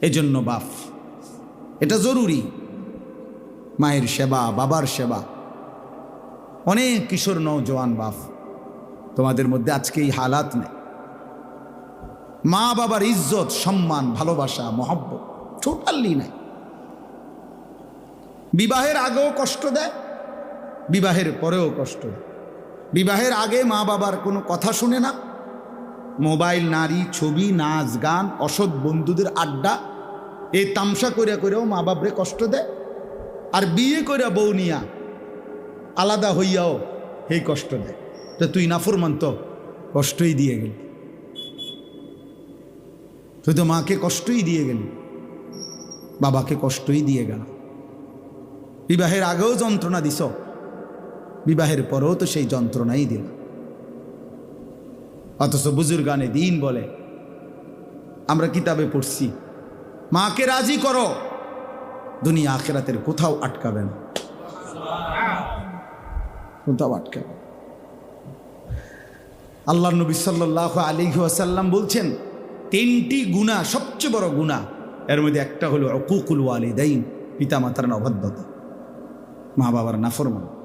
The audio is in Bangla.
এজন্য বাপ এটা জরুরি। মায়ের সেবা, বাবার সেবা। অনেক কিশোর নৌজওয়ান বাপ তোমাদের মধ্যে আজকে এই হালাত নেই। মা বাবার ইজ্জত, সম্মান, ভালোবাসা, মহব্বত টোটালি নাই। বিবাহের আগেও কষ্ট দেয়, বিবাহের পরেও কষ্ট বিবাহের আগে মা বাবার কোনো কথা শুনে না। মোবাইল, নারী, ছবি, নাচ, গান, অসৎ বন্ধুদের আড্ডা এই তামসা করিয়া করেও মা বাপরে কষ্ট দেয়। আর বিয়ে করিয়া বউ নিয়া আলাদা হইয়াও এই কষ্ট দেয়। তো তুই নাফরমান তো, কষ্টই দিয়ে গেল। তুই তো মাকে কষ্টই দিয়ে গেলি। বাবাকে কষ্টই দিয়ে গেল। বিবাহের আগেও যন্ত্রণা দিস বিবাহের পরেও তো সেই যন্ত্রণাই দিল। অথচ বুজুর্গানে দিন বলে, আমরা কিতাবে পড়ছি মাকে রাজি করো। দুনিয়া আখেরাতের কোথাও আটকাবে না। কোথাও আটকাবে। আল্লাহ নবী সাল্লাহ আলী আসাল্লাম বলছেন, তিনটি গুণা, সবচেয়ে বড় গুণা, এর মধ্যে একটা হলো অকুকুল ওয়ালিদাইন পিতা মাতার অবাধ্যতা। মা বাবার নাফরমান।